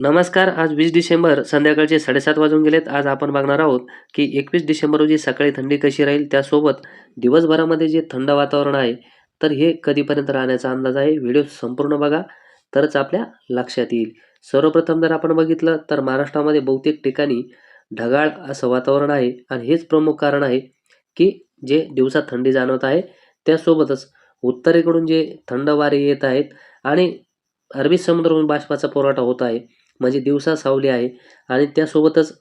नमस्कार आज वीस डिसेंबर संध्याकाळचे साडेसात वाजून गेलेत. आज आपण बघणार आहोत की एकवीस डिसेंबर रोजी सकाळी थंडी कशी राहील त्यासोबत दिवसभरामध्ये जे थंड वातावरण आहे तर हे कधीपर्यंत राहण्याचा अंदाज आहे व्हिडिओ संपूर्ण बघा तरच आपल्या लक्षात येईल. सर्वप्रथम जर आपण बघितलं तर महाराष्ट्रामध्ये बहुतेक ठिकाणी ढगाळ असं वातावरण आहे. आणि हेच प्रमुख कारण आहे की जे दिवसात थंडी जाणवत आहे त्यासोबतच उत्तरेकडून जे थंड वारे येत आहेत आणि अरबी समुद्रातून बाष्पाचा पुरवठा होत आहे म्हणजे दिवसा सावली आहे आणि त्यासोबतच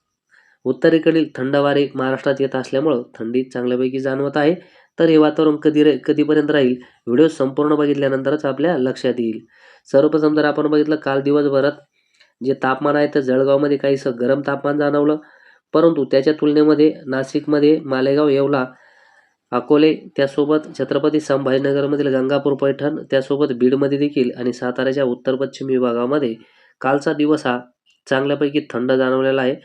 उत्तरेकडील थंड वारे महाराष्ट्रात येत असल्यामुळं थंडी चांगल्यापैकी जाणवत आहे. तर हे वातावरण कधी रे कधीपर्यंत राहील? व्हिडिओ संपूर्ण बघितल्यानंतरच आपल्या लक्षात येईल. सर्वप्रथम जर आपण बघितलं काल दिवसभरात जे तापमान आहे तर जळगावमध्ये काहीसं गरम तापमान जाणवलं. परंतु त्याच्या तुलनेमध्ये नाशिकमध्ये मालेगाव येवला अकोले त्यासोबत छत्रपती संभाजीनगरमधील गंगापूर पैठण त्यासोबत बीडमध्ये देखील आणि साताऱ्याच्या उत्तर पश्चिम विभागामध्ये कालचा दिवस हा चांगल्यापैकी थंड जाणवलेला आहे.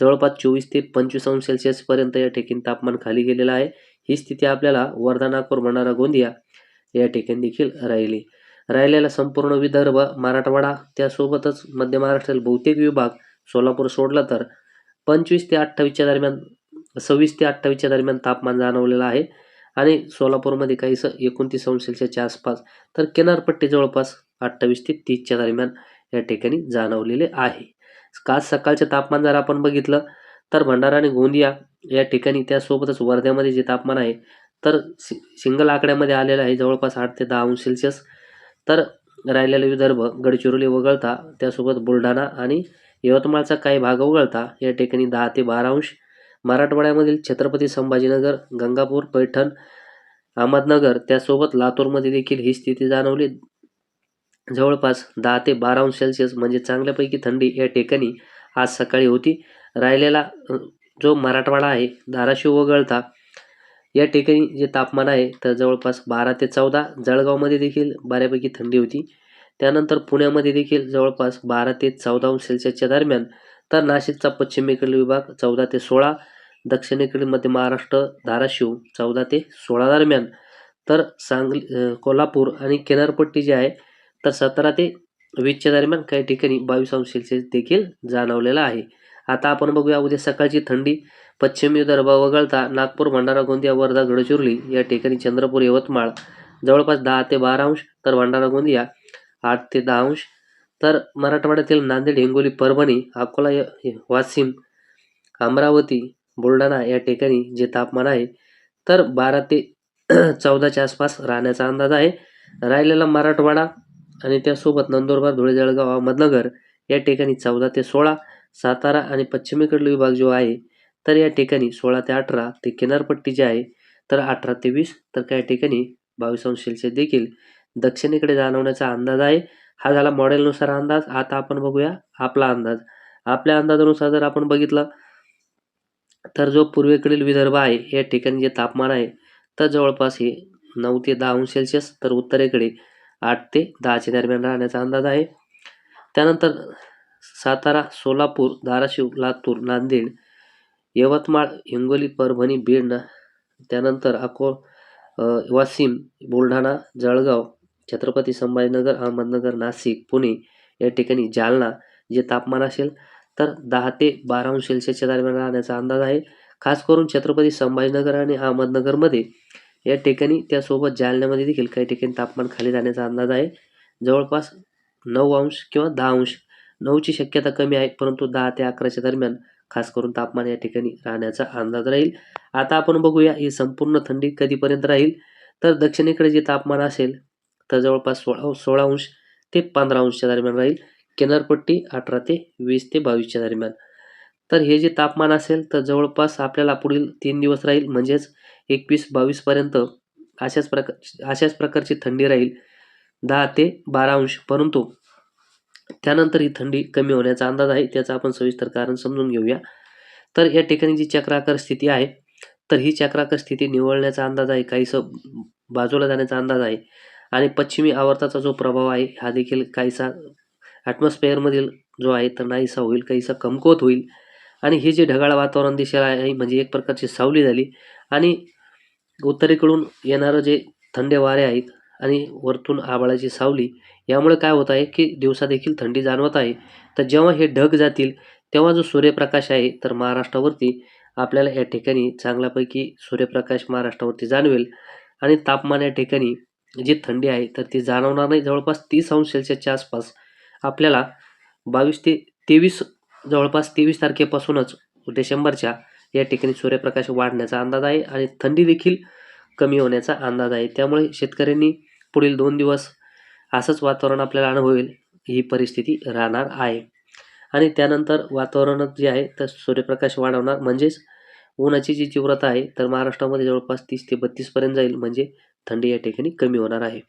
जवळपास चोवीस ते पंचवीस अंश सेल्सिअसपर्यंत या ठिकाणी तापमान खाली गेलेलं आहे. ही स्थिती आपल्याला वर्धा नागपूर भंडारा गोंदिया या ठिकाणी देखील राहिली. राहिलेला संपूर्ण विदर्भ मराठवाडा त्यासोबतच मध्य महाराष्ट्रातील बहुतेक विभाग सोलापूर सोडला तर पंचवीस ते अठ्ठावीसच्या दरम्यान सव्वीस ते अठ्ठावीसच्या दरम्यान तापमान जाणवलेलं आहे. आणि सोलापूरमध्ये काहीसं एकोणतीस अंश सेल्सिअसच्या आसपास तर किनारपट्टी जवळपास अठ्ठावीस ते तीसच्या दरम्यान या ठिकाणी जाणवलेले आहे. आज सकाळचे तापमान जर आपण बघितलं तर भंडारा आणि गोंदिया या ठिकाणी त्यासोबतच वर्ध्यामध्ये जे तापमान आहे तर सि सिंगल आकड्यामध्ये आलेलं आहे जवळपास आठ ते दहा अंश सेल्सिअस. तर राहिलेले विदर्भ गडचिरोली वगळता त्यासोबत बुलढाणा आणि यवतमाळचा काही भाग वगळता या ठिकाणी दहा ते बारा अंश. मराठवाड्यामधील छत्रपती संभाजीनगर गंगापूर पैठण अहमदनगर त्यासोबत लातूरमध्ये देखील ही स्थिती जाणवली. जवळपास दहा ते बारा अंश सेल्सिअस म्हणजे चांगल्यापैकी थंडी या ठिकाणी आज सकाळी होती. राहिलेला जो मराठवाडा आहे धाराशिव वगळता या ठिकाणी जे तापमान आहे तर जवळपास बारा ते चौदा. जळगावमध्ये देखील बऱ्यापैकी थंडी होती. त्यानंतर पुण्यामध्ये देखील जवळपास बारा ते चौदा अंश सेल्सिअसच्या दरम्यान तर नाशिकचा पश्चिमेकडील विभाग चौदा ते सोळा. दक्षिणेकडील मध्य महाराष्ट्र धाराशिव चौदा ते सोळा दरम्यान. तर सांगली कोल्हापूर आणि किनारपट्टी जी आहे तर सतरा ते वीसच्या दरम्यान काही ठिकाणी बावीस अंश सेल्सिअस देखील जाणवलेला आहे. आता आपण बघूया उद्या सकाळची थंडी. पश्चिम विदर्भ वगळता नागपूर भंडारा गोंदिया वर्धा गडचिरोली या ठिकाणी चंद्रपूर यवतमाळ. जवळपास दहा ते बारा अंश तर भंडारा गोंदिया आठ ते दहा अंश. तर मराठवाड्यातील नांदेड हिंगोली परभणी अकोला वाशिम अमरावती बुलढाणा या ठिकाणी जे तापमान आहे तर बारा ते चौदाच्या आसपास राहण्याचा अंदाज आहे. राहिलेला मराठवाडा आणि त्यासोबत नंदुरबार धुळे जळगाव अहमदनगर या ठिकाणी चौदा ते सोळा सातारा आणि पश्चिमेकडील विभाग जो आहे तर या ठिकाणी सोळा ते अठरा ते किनारपट्टी जी आहे तर अठरा ते वीस तर काही ठिकाणी बावीस अंश सेल्सिअस देखील दक्षिणेकडे जाणवण्याचा अंदाज आहे. हा झाला मॉडेलनुसार अंदाज. आता आपण बघूया आपला अंदाज. आपल्या अंदाजानुसार जर आपण बघितलं तर जो पूर्वेकडील विदर्भ आहे या ठिकाणी जे तापमान आहे तर जवळपास हे नऊ ते दहा अंश सेल्सिअस तर उत्तरेकडे आठ ते दहाच्या दरम्यान राहण्याचा अंदाज आहे. त्यानंतर सातारा सोलापूर धाराशिव लातूर नांदेड यवतमाळ हिंगोली परभणी बीड त्यानंतर अको वाशिम बुलढाणा जळगाव छत्रपती संभाजीनगर अहमदनगर नाशिक पुणे या ठिकाणी जालना जे तापमान असेल तर दहा ते बारा अंश सेल्सिअसच्या दरम्यान राहण्याचा अंदाज आहे. खास करून छत्रपती संभाजीनगर आणि अहमदनगरमध्ये या ठिकाणी त्यासोबत जालन्यामध्ये देखील काही ठिकाणी तापमान खाली जाण्याचा अंदाज आहे. जवळपास नऊ अंश किंवा दहा अंश. नऊची शक्यता कमी आहे परंतु दहा ते अकराच्या दरम्यान खास करून तापमान या ठिकाणी राहण्याचा अंदाज राहील. आता आपण बघूया ही संपूर्ण थंडी कधीपर्यंत राहील? तर दक्षिणेकडे जे तापमान असेल तर जवळपास सोळा सोळा अंश ते पंधरा अंशच्या दरम्यान राहील. किनारपट्टी अठरा ते वीस ते बावीसच्या दरम्यान. तर हे जे तापमान असेल तर जवळपास आपल्याला पुढील तीन दिवस राहील. म्हणजेच एकवीस बावीसपर्यंत अशाच प्रकार अशाच प्रकारची थंडी राहील. दहा ते बारा अंश. परंतु त्यानंतर ही थंडी कमी होण्याचा अंदाज आहे. त्याचं आपण सविस्तर कारण समजून घेऊया. तर या ठिकाणी जी चक्राकार स्थिती आहे तर ही चक्राकार स्थिती निवळण्याचा अंदाज आहे. काहीसं बाजूला जाण्याचा अंदाज आहे. आणि पश्चिमी आवर्ताचा जो प्रभाव आहे हा देखील काहीसा ॲटमॉस्फिअरमधील जो आहे तर नाहीसा होईल काहीसा कमकुवत होईल. आणि हे जे ढगाळ वातावरण दिशेला आहे म्हणजे एक प्रकारची सावली झाली. आणि उत्तरेकडून येणारं जे थंडे वारे आहेत आणि वरतून आभाळाची सावली यामुळे काय होत आहे की दिवसा देखील थंडी जाणवत आहे. तर जेव्हा हे ढग जातील तेव्हा जो सूर्यप्रकाश आहे तर महाराष्ट्रावरती आपल्याला या ठिकाणी चांगल्यापैकी सूर्यप्रकाश महाराष्ट्रावरती जाणवेल. आणि तापमान या ठिकाणी जी थंडी आहे तर ती जाणवणार नाही. जवळपास तीस अंश सेल्सिअसच्या आसपास आपल्याला बावीस ते तेवीस जवळपास तेवीस तारखेपासूनच डिसेंबरच्या या ठिकाणी सूर्यप्रकाश वाढण्याचा अंदाज आहे आणि थंडी देखील कमी होण्याचा अंदाज आहे. त्यामुळे शेतकऱ्यांनी पुढील दोन दिवस असंच वातावरण आपल्याला अनुभवेल ही परिस्थिती राहणार आहे. आणि त्यानंतर वातावरणात जे आहे तर सूर्यप्रकाश वाढवणार म्हणजेच उन्हाची जी तीव्रता आहे तर महाराष्ट्रामध्ये जवळपास तीस ते बत्तीसपर्यंत जाईल म्हणजे थंडी या ठिकाणी कमी होणार आहे.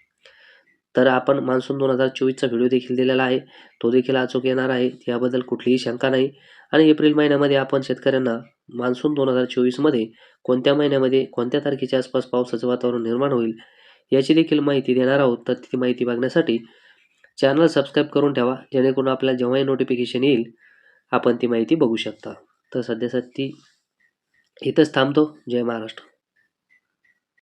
तर आपण मान्सून दोन हजार चोवीसचा व्हिडिओ देखील दिलेला आहे. तो देखील अचूक येणार आहे याबद्दल कुठलीही शंका नाही. आणि एप्रिल महिन्यामध्ये आपण शेतकऱ्यांना मान्सून दोन हजार चोवीसमध्ये कोणत्या महिन्यामध्ये कोणत्या तारखेच्या आसपास पावसाचं वातावरण निर्माण होईल याची देखील माहिती देणार आहोत. तर ती माहिती बघण्यासाठी चॅनल सबस्क्राईब करून ठेवा जेणेकरून आपल्याला जेव्हाही नोटिफिकेशन येईल आपण ती माहिती बघू शकता. तर सध्यासाठी इथंच थांबतो. जय महाराष्ट्र.